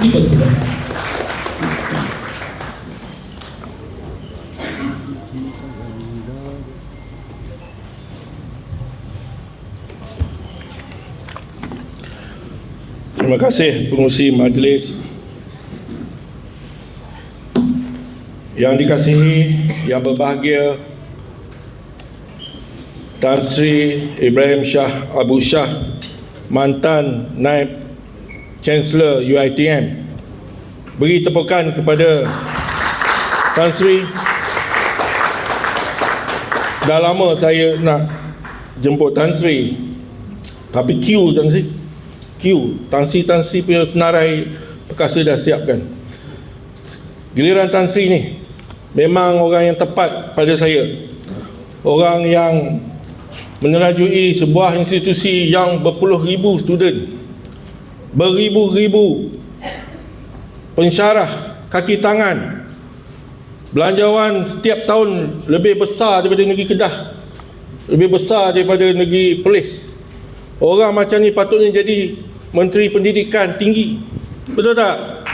Terima kasih pengurusi majlis. Yang dikasihi, yang berbahagia Tan Sri Ibrahim Shah Abu Shah mantan naib Chancellor UiTM beri tepukan kepada Tan Sri. Dah lama saya nak jemput Tan Sri tapi queue Tan Sri. Queue Tan Sri Tan Sri punya senarai perkasa dah siapkan. Giliran Tan Sri ni memang orang yang tepat pada saya. Orang yang menerajui sebuah institusi yang berpuluh ribu student beribu-ribu pensyarah kaki tangan belanjawan setiap tahun lebih besar daripada negeri Kedah lebih besar daripada negeri Perlis. Orang macam ni patutnya jadi menteri pendidikan tinggi. Betul tak?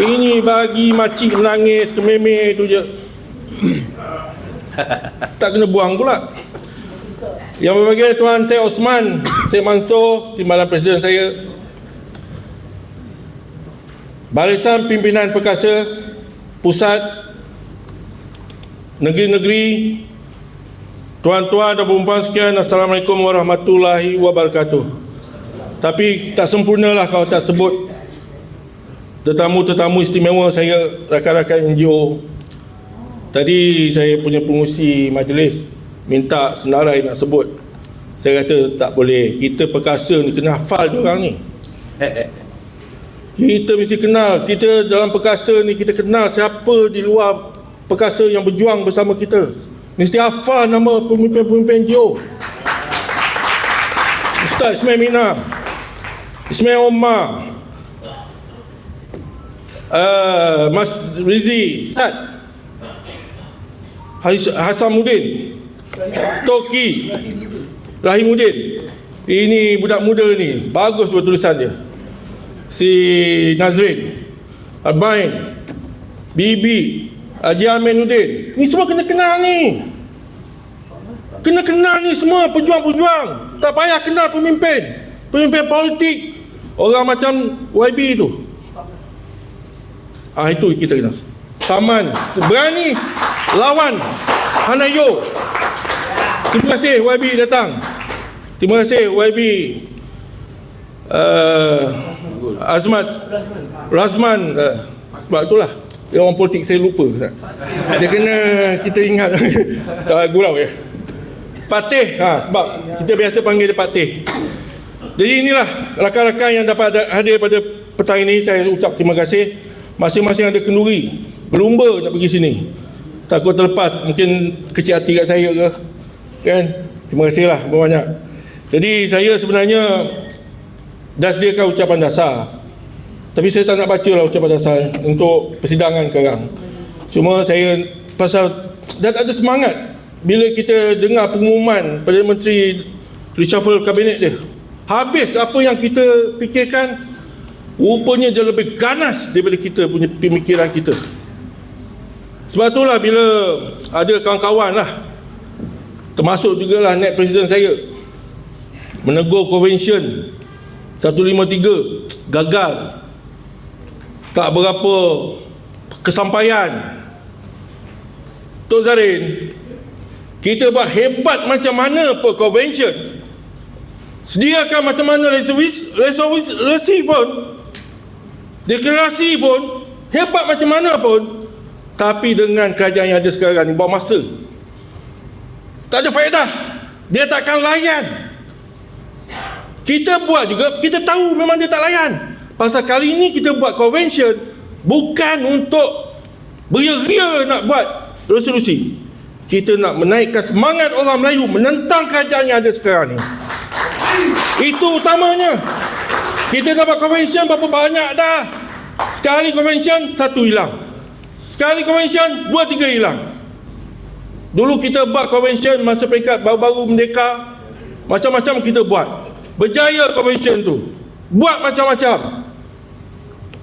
Ini bagi makcik menangis kememe tu je. Tak kena buang pula yang berbahagia Tuan Syed Osman Syed Mansur Timbalan Presiden saya. Barisan Pimpinan Perkasa Pusat Negeri-negeri Tuan-tuan dan perempuan sekalian Assalamualaikum warahmatullahi wabarakatuh. Tapi tak sempurnalah kalau tak sebut Tetamu-tetamu istimewa saya Rakan-rakan NGO Tadi saya punya pengurusi majlis Minta senarai nak sebut. Saya kata tak boleh. Kita perkasa ni kena hafal je orang ni. Kita mesti kenal. Kita dalam perkasa ni Kita kenal siapa di luar Perkasa yang berjuang bersama kita. Mesti hafal nama pemimpin-pemimpin NGO Ustaz Ismail Mina Ismail Omar uh, Mas Rizi Sad Hasamuddin Toki. Rahimuddin Ini budak muda ni Bagus bertulisan dia Si Nazrin Arbain Bibi Haji Aminuddin. Ni semua kena kenal ni. Kena kenal ni semua pejuang-pejuang. Tak payah kenal pemimpin. Pemimpin politik. Orang macam YB tu. Ah itu kita kenal. Saman Berani Lawan Hanayo Terima kasih YB datang. Terima kasih YB uh, Azmat. Razman. Uh, Sebab itulah. Dia orang politik saya lupa Ustaz. Dia kena Kita ingat. Tak gurau ya Patih. Ha, Sebab Kita biasa panggil dia Patih. Jadi inilah Rakan-rakan yang dapat hadir pada Petang ini. Saya ucap terima kasih. Masing-masing ada kenduri. Berlumba nak pergi sini. Takut terlepas. Mungkin kecil hati kat saya ke Kan? Terima kasihlah banyak Jadi saya sebenarnya dah sediakan ucapan dasar. Tapi saya tak nak baca lah ucapan dasar untuk persidangan sekarang. Cuma saya pasal dah tak ada semangat bila kita dengar pengumuman Perdana Menteri reshuffle kabinet dia. Habis apa yang kita fikirkan rupanya dia lebih ganas daripada kita punya pemikiran kita. Sebab itulah bila ada kawan-kawan lah termasuk jugalah net presiden saya. Menegur convention 153 gagal. Tak berapa kesampaian. Tok Zarin kita buat hebat macam mana per convention? Sediakan macam mana resolusi, pun. Deklarasi pun. Hebat macam mana pun. Tapi dengan kerajaan yang ada sekarang ni buat masa tak ada faedah. Dia takkan layan. Kita buat juga kita tahu memang dia tak layan. Pasal kali ini kita buat convention bukan untuk beria-ria nak buat resolusi. Kita nak menaikkan semangat orang Melayu menentang kerajaan yang ada sekarang ni. Itu utamanya. Kita dapat convention berapa banyak dah. Sekali convention satu hilang. Sekali convention dua tiga hilang dulu kita buat convention masa peringkat baru-baru merdeka macam-macam kita buat. Berjaya convention tu. Buat macam-macam.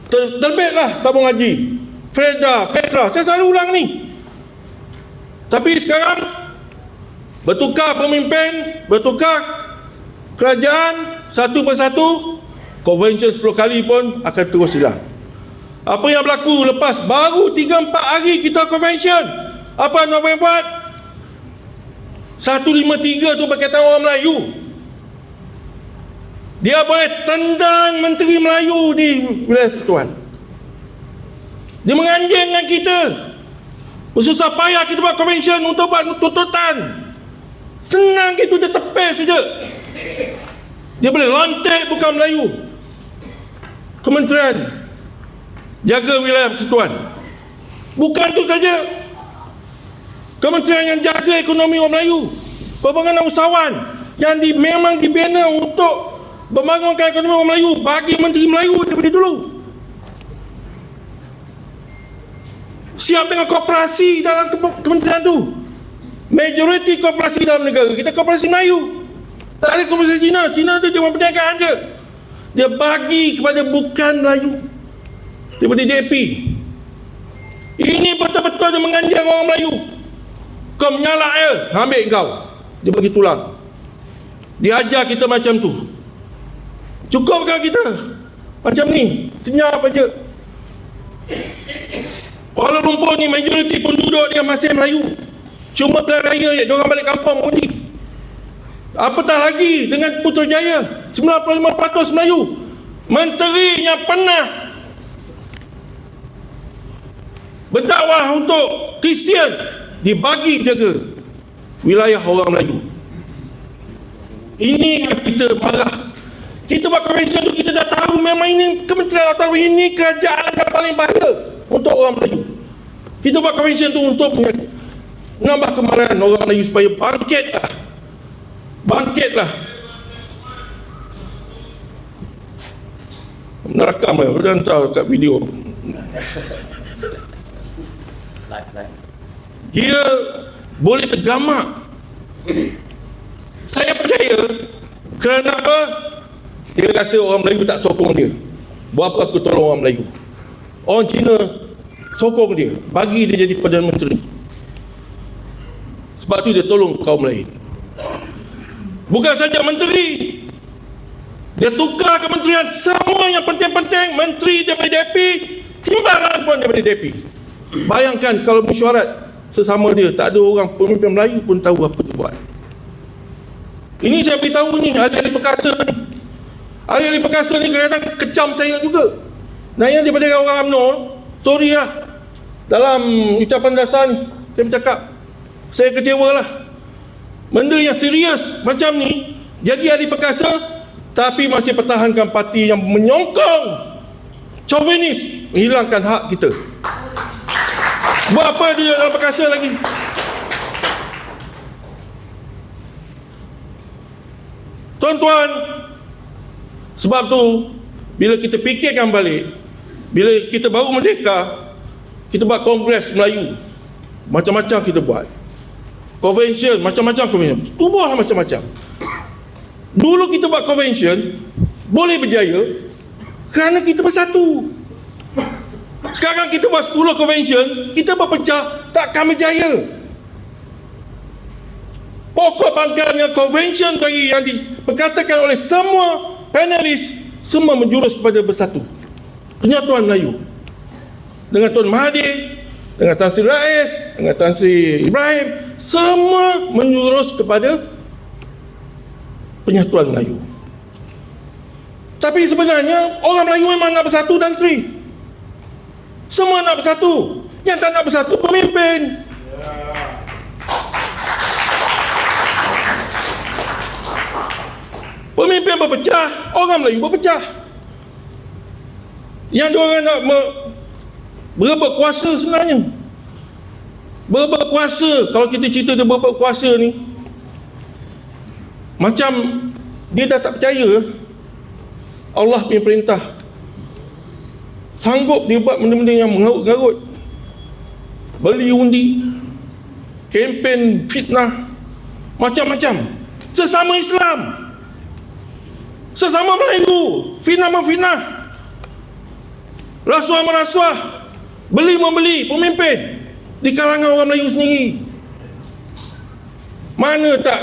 Ter, terbitlah tabung haji. Freda, Fedra saya selalu ulang ni. Tapi sekarang bertukar pemimpin bertukar kerajaan satu persatu convention 10 kali pun akan terus hilang. Apa yang berlaku lepas baru 3-4 hari kita convention apa nak buat? 153 tu berkaitan orang Melayu. Dia boleh tendang Menteri Melayu di wilayah Setuan dia menganjing dengan kita. Bersusah payah kita buat convention untuk buat tuntutan. Senang gitu dia tepis saja. Dia boleh lantik bukan Melayu. Kementerian Jaga wilayah persatuan Bukan tu saja Kementerian yang jaga ekonomi orang Melayu Pembangunan usahawan Yang di, memang dibina untuk Membangunkan ekonomi orang Melayu Bagi Menteri Melayu daripada dulu. Siap dengan kooperasi dalam kementerian tu. Majoriti kooperasi dalam negara. Kita kooperasi Melayu. Tak ada kooperasi Cina Cina tu cuma perniagaan je. Dia bagi kepada bukan Melayu. Daripada DAP Ini betul-betul dia menganjang orang Melayu Kau menyalak ya Ambil kau Dia bagi tulang. Dia ajar kita macam tu. Cukup kan kita? Macam ni. Senyap aja. Kuala Lumpur ni majoriti penduduk dia masih Melayu. Cuma pilihan raya je, diorang balik kampung undi. Apatah lagi dengan Putrajaya, 95% Melayu. Menteri yang pernah berdakwah untuk Kristian dibagi jaga wilayah orang Melayu. Ini yang kita marah. Kita buat konvensyen tu kita dah tahu memang ini kementerian atau ini kerajaan yang paling bahaya untuk orang Melayu. Kita buat convention tu untuk menambah kemarahan orang Melayu supaya bangkitlah. Bangkitlah. Menerakam ya, boleh hantar kat video. Dia boleh tergamak. Saya percaya kerana apa? Dia rasa orang Melayu tak sokong dia. Buat apa aku tolong orang Melayu? orang Cina sokong dia bagi dia jadi Perdana Menteri sebab tu dia tolong kaum lain bukan saja menteri dia tukar kementerian semua yang penting-penting menteri daripada DAP timbalan pun daripada DAP bayangkan kalau mesyuarat sesama dia. Tak ada orang pemimpin Melayu pun tahu apa dia buat. Ini saya beritahu ni ahli-ahli perkasa ni. Ahli-ahli perkasa ni kadang-kadang kecam saya juga. Dan yang daripada orang UMNO Sorry lah. Dalam ucapan dasar ni Saya bercakap Saya kecewa lah. Benda yang serius macam ni Jadi ahli perkasa Tapi masih pertahankan parti yang menyongkong Chauvinis Menghilangkan hak kita Buat apa dia dalam perkasa lagi? Tuan-tuan Sebab tu Bila kita fikirkan balik bila kita baru merdeka kita buat kongres Melayu. Macam-macam kita buat. Convention macam-macam convention. Tubuhlah macam-macam. Dulu kita buat convention boleh berjaya kerana kita bersatu sekarang kita buat 10 convention kita berpecah takkan berjaya pokok pangkalnya convention tadi yang diperkatakan oleh semua panelis semua menjurus kepada bersatu. Penyatuan Melayu. Dengan Tuan Mahathir dengan Tan Sri Rais dengan Tan Sri Ibrahim semua menyurus kepada penyatuan Melayu. Tapi sebenarnya orang Melayu memang nak bersatu dan Sri semua nak bersatu yang tak nak bersatu pemimpin pemimpin berpecah orang Melayu berpecah yang dia orang nak me, berebut kuasa sebenarnya. Berebut kuasa, kalau kita cerita dia berebut kuasa ni, macam dia dah tak percaya Allah punya perintah. Sanggup dia buat benda-benda yang mengarut-garut. Beli undi, kempen fitnah, macam-macam. Sesama Islam. Sesama Melayu, fitnah-fitnah. Rasuah merasuah. Beli membeli pemimpin. Di kalangan orang Melayu sendiri. Mana tak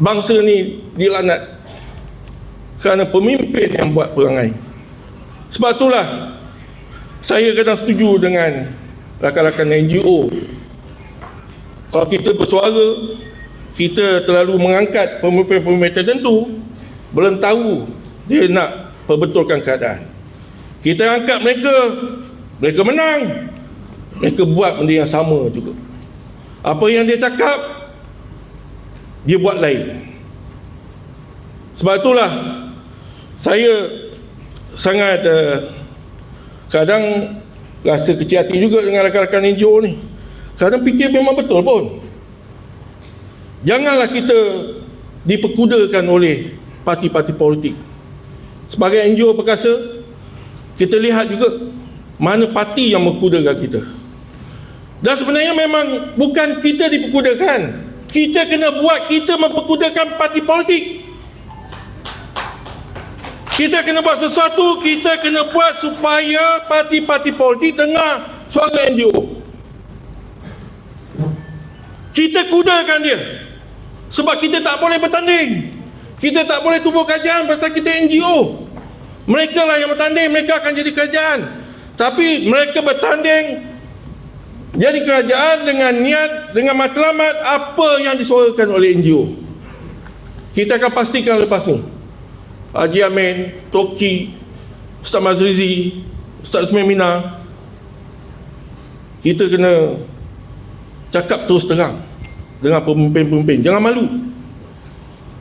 bangsa ni dilanat kerana pemimpin yang buat perangai. Sebab itulah saya kadang setuju dengan rakan-rakan NGO. Kalau kita bersuara, kita terlalu mengangkat pemimpin-pemimpin tertentu, belum tahu dia nak perbetulkan keadaan. Kita angkat mereka, mereka menang. Mereka buat benda yang sama juga. Apa yang dia cakap, dia buat lain. Sebab itulah saya sangat uh, kadang rasa kecil hati juga dengan rakan-rakan NGO ni. Kadang fikir memang betul pun. Janganlah kita diperkudakan oleh parti-parti politik. Sebagai NGO perkasa, kita lihat juga mana parti yang mengkudakan kita. Dan sebenarnya memang bukan kita diperkudakan. Kita kena buat kita memperkudakan parti politik. Kita kena buat sesuatu, kita kena buat supaya parti-parti politik dengar suara NGO. Kita kudakan dia. Sebab kita tak boleh bertanding. Kita tak boleh tubuh kajian pasal kita NGO. Mereka lah yang bertanding, mereka akan jadi kerajaan. Tapi mereka bertanding jadi kerajaan dengan niat, dengan matlamat apa yang disuarakan oleh NGO. Kita akan pastikan lepas ni. Haji Amin, Toki, Ustaz Mazrizi, Ustaz Ismail Kita kena cakap terus terang dengan pemimpin-pemimpin. Jangan malu.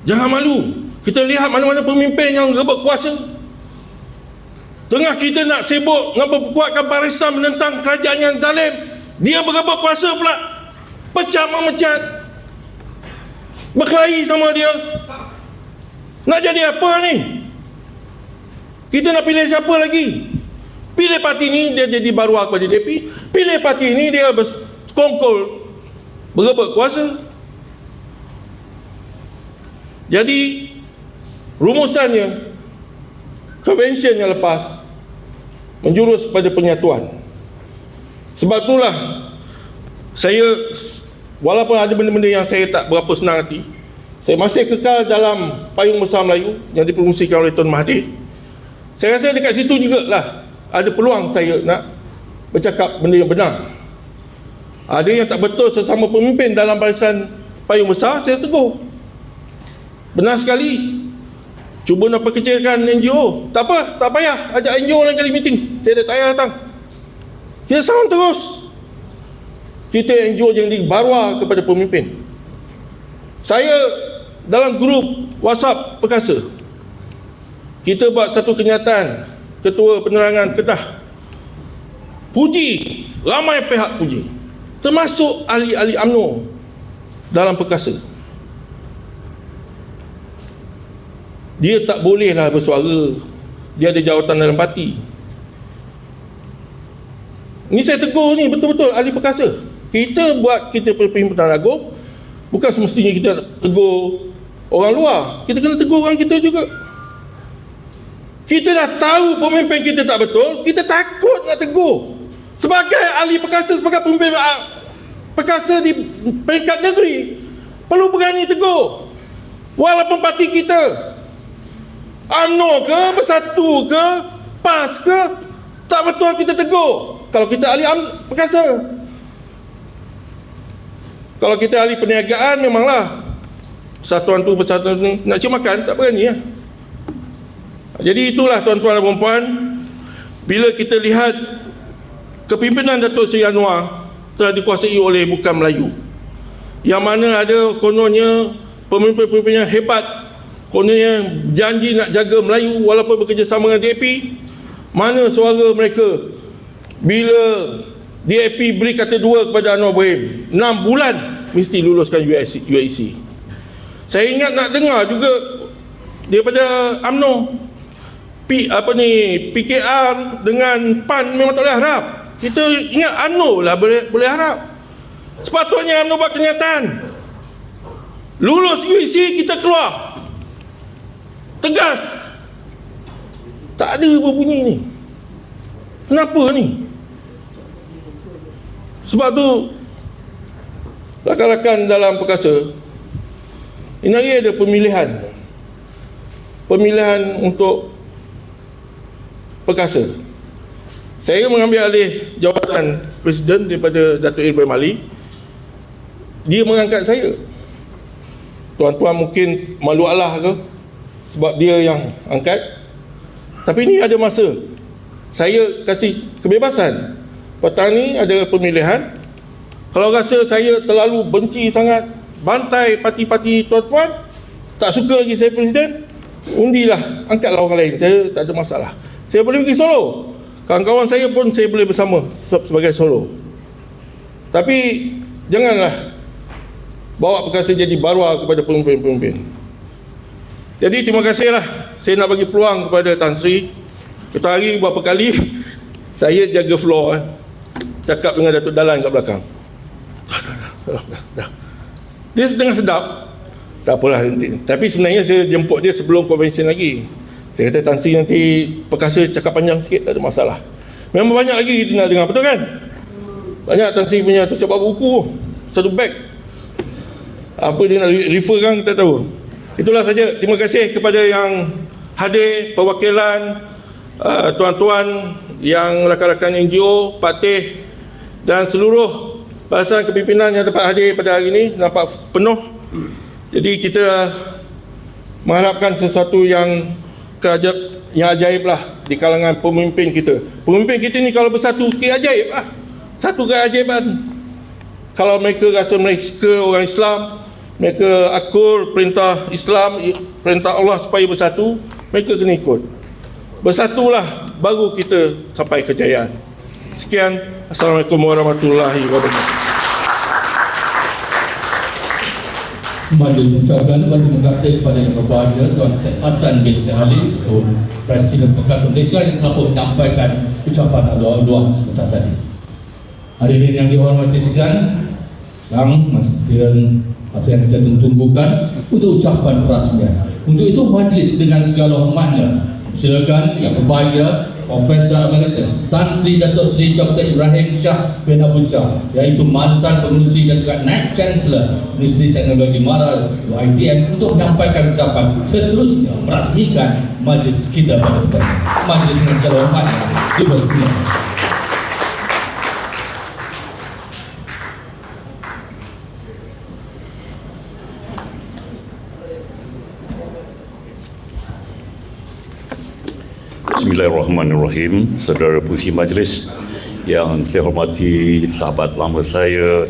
Jangan malu. Kita lihat mana-mana pemimpin yang rebut kuasa. Tengah kita nak sibuk nak berkuatkan barisan menentang kerajaan yang zalim, dia berapa kuasa pula Pecah memecat Berkelahi sama dia Nak jadi apa ni? Kita nak pilih siapa lagi? Pilih parti ni dia jadi baru aku jadi DP Pilih parti ni dia berkongkol Berebut kuasa. Jadi Rumusannya Convention yang lepas Menjurus pada penyatuan. Sebab itulah saya walaupun ada benda-benda yang saya tak berapa senang hati, saya masih kekal dalam payung besar Melayu yang dipromosikan oleh Tuan Mahathir. Saya rasa dekat situ juga lah ada peluang saya nak bercakap benda yang benar. Ada yang tak betul sesama pemimpin dalam barisan payung besar, saya tegur. Benar sekali. Cuba nak perkecilkan NGO. Tak apa, tak payah. Ajak NGO lain kali meeting. Saya dah tak payah datang. Kita sound terus. Kita NGO yang dibarwa kepada pemimpin. Saya dalam grup WhatsApp perkasa. Kita buat satu kenyataan. Ketua Penerangan Kedah. Puji. Ramai pihak puji. Termasuk ahli-ahli UMNO dalam perkasa. Dia tak bolehlah bersuara. Dia ada jawatan dalam parti. Ini saya tegur ni betul-betul ahli perkasa. Kita buat kita perhimpunan agung bukan semestinya kita tegur orang luar. Kita kena tegur orang kita juga. Kita dah tahu pemimpin kita tak betul, kita takut nak tegur. Sebagai ahli perkasa, sebagai pemimpin ah, perkasa di peringkat negeri, perlu berani tegur. Walaupun parti kita UMNO ke, Bersatu ke, PAS ke, tak betul kita tegur kalau kita ahli perkasa kalau kita ahli perniagaan memanglah satuan tu persatuan ni nak cik makan tak berani ya. jadi itulah tuan-tuan dan puan bila kita lihat kepimpinan Datuk Seri Anwar telah dikuasai oleh bukan Melayu yang mana ada kononnya pemimpin-pemimpin yang hebat kononnya janji nak jaga Melayu walaupun bekerjasama dengan DAP mana suara mereka bila DAP beri kata dua kepada Anwar Ibrahim 6 bulan mesti luluskan USC, UIC saya ingat nak dengar juga daripada AMNO P, apa ni PKR dengan PAN memang tak boleh harap. Kita ingat AMNO lah boleh, boleh harap. Sepatutnya AMNO buat kenyataan. Lulus UIC kita keluar. Tegas. Tak ada berbunyi ni. Kenapa ni? Sebab tu rakan-rakan dalam perkasa ini hari ada pemilihan. Pemilihan untuk perkasa. Saya mengambil alih jawatan presiden daripada Datuk Ibrahim Ali. Dia mengangkat saya. Tuan-tuan mungkin malu Allah ke? Sebab dia yang angkat. Tapi ini ada masa. Saya kasih kebebasan. Petang ni ada pemilihan. Kalau rasa saya terlalu benci sangat bantai parti-parti tuan-tuan. Tak suka lagi saya presiden. Undilah angkatlah orang lain. Saya tak ada masalah. Saya boleh pergi solo. Kawan-kawan saya pun saya boleh bersama se- sebagai solo. Tapi janganlah bawa perkasa jadi barua kepada pemimpin-pemimpin. Jadi terima kasihlah. Saya nak bagi peluang kepada Tan Sri. Kita hari berapa kali saya jaga floor eh. cakap dengan Datuk Dalan kat belakang. Dah, dah, dah, dah, dah. Dia sedang sedap. Tak apalah nanti. tapi sebenarnya saya jemput dia sebelum convention lagi. Saya kata Tan Sri nanti perkasa cakap panjang sikit tak ada masalah. Memang banyak lagi kita nak dengar betul kan? Banyak Tan Sri punya tu buat buku. Satu bag apa dia nak refer kan kita tahu. Itulah saja. Terima kasih kepada yang hadir perwakilan uh, tuan-tuan yang rakan-rakan NGO Pak Teh dan seluruh barisan kepimpinan yang dapat hadir pada hari ini nampak penuh. Jadi kita mengharapkan sesuatu yang kerajaan yang ajaib lah di kalangan pemimpin kita. Pemimpin kita ni kalau bersatu kira ajaib lah satu keajaiban kalau mereka rasa mereka orang Islam mereka akur perintah Islam perintah Allah supaya bersatu mereka kena ikut. Bersatulah baru kita sampai kejayaan. Sekian. Assalamualaikum warahmatullahi wabarakatuh Majlis ucapkan terima kasih kepada Yang Berbahagia Tuan Syed Hassan bin Sehalis Presiden Perkasa Malaysia yang telah menyampaikan ucapan doa-doa sebentar tadi. Hadirin yang dihormati sekalian, yang masih masa yang kita tunggu-tunggukan untuk ucapan perasmian. Untuk itu majlis dengan segala hormatnya silakan Yang Berbahagia Profesor Emeritus Tan Sri Datuk Sri Dr. Ibrahim Shah bin Abu Shah iaitu mantan pengurusi dan juga Naib Chancellor Universiti Teknologi Mara UITM untuk menyampaikan ucapan seterusnya merasmikan majlis kita pada petang. Majlis dengan segala hormatnya dipersilakan. Bismillahirrahmanirrahim. Saudara Pusi Majlis yang saya hormati sahabat lama saya